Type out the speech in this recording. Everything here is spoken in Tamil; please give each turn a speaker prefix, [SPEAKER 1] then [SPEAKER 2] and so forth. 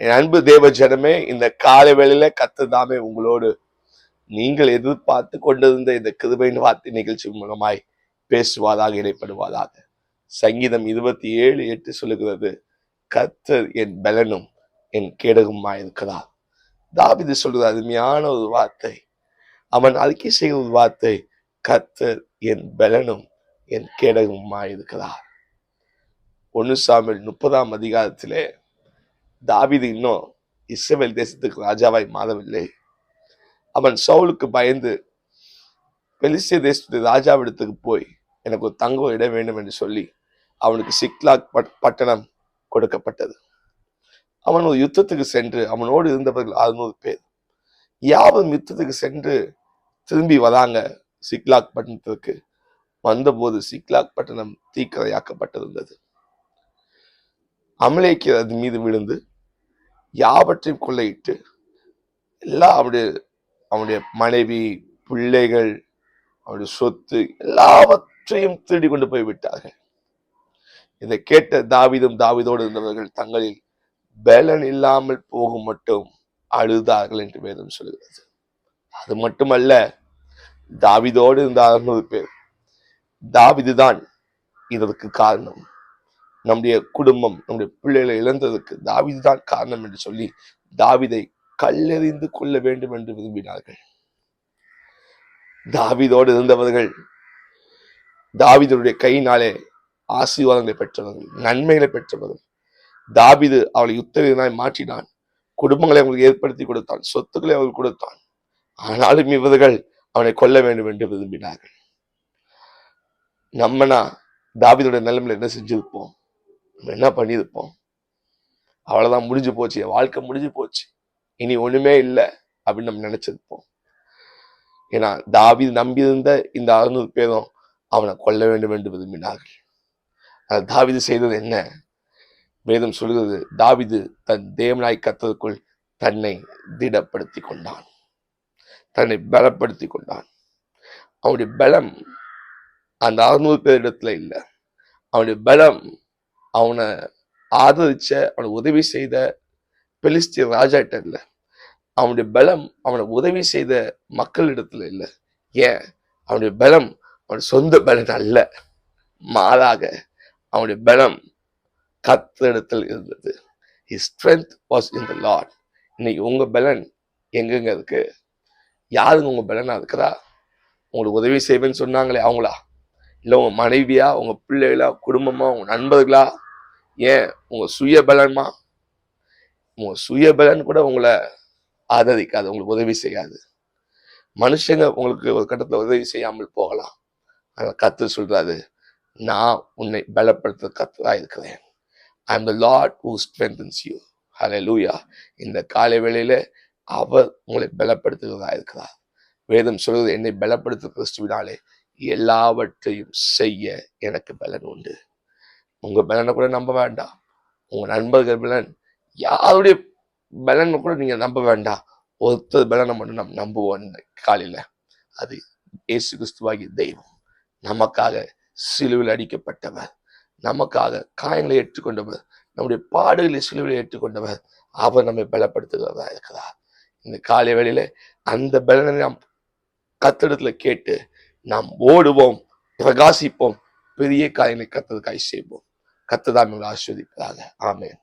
[SPEAKER 1] என் அன்பு தேவ ஜனமே இந்த காலை வேளையில கத்ததாமே உங்களோடு நீங்கள் எதிர்பார்த்து கொண்டிருந்த இந்த கிருபையின் வார்த்தை நிகழ்ச்சி மூலமாய் பேசுவாதாக இடைப்படுவாதாக சங்கீதம் இருபத்தி ஏழு எட்டு சொல்லுகிறது கத்தர் என் பலனும் என் கேடகுமா இருக்கிறார். தாவிது சொல்கிற அருமையான ஒரு வார்த்தை. அவன் அறிக்கை செய்கிற ஒரு வார்த்தை கத்தர் என் பலனும் என் கேடகுமா இருக்கிறார். ஒன்னு சாமியில் முப்பதாம் அதிகாரத்திலே தாவிது இன்னும் இஸ்ரேல் தேசத்துக்கு ராஜாவாய் மாறவில்லை. அவன் சவுலுக்கு பயந்து பெலிசிய தேசத்து ராஜாவிடத்துக்கு போய் எனக்கு ஒரு தங்கம் இட வேண்டும் என்று சொல்லி அவனுக்கு சிக்லாக் பட்- பட்டணம் கொடுக்கப்பட்டது. அவன் ஒரு யுத்தத்துக்கு சென்று அவனோடு இருந்தவர்கள் அறுநூறு பேர். யாவரும் யுத்தத்துக்கு சென்று திரும்பி வராங்க சிக்லாக் பட்டணத்திற்கு. வந்தபோது சிக்லாக் பட்டணம் தீக்கரையாக்கப்பட்டிருந்தது. அமலேக்கியர் அது மீது விழுந்து யாவற்றையும் கொள்ளையிட்டு எல்லாம் அவனுடைய அவனுடைய மனைவி பிள்ளைகள் அவனுடைய சொத்து எல்லாவற்றையும் திருடி கொண்டு போய் விட்டார்கள். இதை கேட்ட தாவிதும் தாவிதோடு இருந்தவர்கள் தங்களில் பலன் இல்லாமல் போகும் மட்டும் அழுதார்கள் என்று வேதம் சொல்கிறது அது மட்டுமல்ல தாவிதோடு இருந்த அறுநூறு பேர். தாவீதுதான் இதற்கு காரணம். நம்முடைய குடும்பம் நம்முடைய பிள்ளைகளை இழந்ததற்கு தாவிது தான் காரணம் என்று சொல்லி தாவிதை கல்லெறிந்து கொள்ள வேண்டும் என்று விரும்பினார்கள். தாவிதோடு இருந்தவர்கள் தாவிதனுடைய கையினாலே ஆசீர்வாதங்களை பெற்றவர்கள் நன்மைகளை பெற்றவர்கள். தாவிது அவளை யுத்தரீதனாய் மாற்றினான். குடும்பங்களை அவங்களுக்கு ஏற்படுத்தி கொடுத்தான் சொத்துக்களை அவர்கள் கொடுத்தான். ஆனாலும் இவர்கள் அவனை கொல்ல வேண்டும் என்று விரும்பினார்கள். நம்மனா தாவிதோட நிலைமையில என்ன செஞ்சிருப்போம்? நம்ம என்ன பண்ணியிருப்போம்? அவ்வளோதான் முடிஞ்சு போச்சு. என் வாழ்க்கை முடிஞ்சு போச்சு. இனி ஒன்றுமே இல்லை அப்படின்னு நம்ம நினச்சிருப்போம். ஏன்னா தாவி நம்பியிருந்த இந்த அறுநூறு பேரும் அவனை கொல்ல வேண்டும் என்று விரும்பினார்கள். ஆனால் தாவிது செய்தது என்ன? வேதம் சொல்கிறது தாவிது தன் தேவனாய் கத்ததுக்குள் தன்னை திடப்படுத்தி கொண்டான். தன்னை பலப்படுத்தி கொண்டான். அவனுடைய பலம் அந்த அறுநூறு பேரிடத்துல இல்லை. அவனுடைய பலம் அவனை ஆதரிச்ச அவனை உதவி செய்த பெலிஸ்திய ராஜாட்ட இல்லை. அவனுடைய பலம் அவனை உதவி செய்த மக்களிடத்துல இல்லை. ஏன்? அவனுடைய பலம் அவன் சொந்த பலன் அல்ல. மாறாக அவனுடைய பலம் கத்திடத்தில் இருந்தது. His strength was in the lord இன்னைக்கு உங்க பலன் எங்கெங்க இருக்கு? யாருங்க உங்க பலனா இருக்கிறா? உங்களுக்கு உதவி செய்வேன்னு சொன்னாங்களே அவங்களா? இல்லை உங்கள் மனைவியா உங்கள் பிள்ளைகளா குடும்பமா உங்கள் நண்பர்களா? ஏன்? உங்கள் சுய உங்கள் சுயபலன் சுய பலன் கூட உங்களை ஆதரிக்காது உங்களுக்கு உதவி செய்யாது. மனுஷங்க உங்களுக்கு ஒரு கட்டத்தில் உதவி செய்யாமல் போகலாம். அதை கத்து சொல்கிறாரு நான் உன்னை பலப்படுத்த கத்தரா இருக்கிறேன். I am the Lord who strengthens you லூயா இந்த காலை வேளையில் அவர் உங்களை பலப்படுத்துகிறதா இருக்கிறார். வேதம் சொல்வது என்னை பலப்படுத்த கிறிஸ்துவினாலே எல்லாவற்றையும் செய்ய எனக்கு பலன் உண்டு. உங்கள் பலனை கூட நம்ப வேண்டாம். உங்கள் நண்பர்கள் பலன் யாருடைய பலனை கூட நீங்கள் நம்ப வேண்டாம். ஒருத்தர் பலனை மட்டும் நம்ம நம்புவோம் காலையில். அது இயேசு கிறிஸ்துவாகி தெய்வம். நமக்காக சிலுவில் அடிக்கப்பட்டவர். நமக்காக காயங்களை ஏற்றுக்கொண்டவர். நம்முடைய பாடுகளை சிலுவில் ஏற்றுக்கொண்டவர். அவர் நம்மை பலப்படுத்துகிறதா இருக்கிறார் இந்த காலை வேளையில் அந்த பலனை நாம் கத்திடத்தில் கேட்டு நாம் ஓடுவோம் பிரகாசிப்போம். பெரிய காரியங்களை கத்ததுக்காய் செய்வோம். கத்ததான் ஆஸ்வதிப்பதாக ஆமேன்.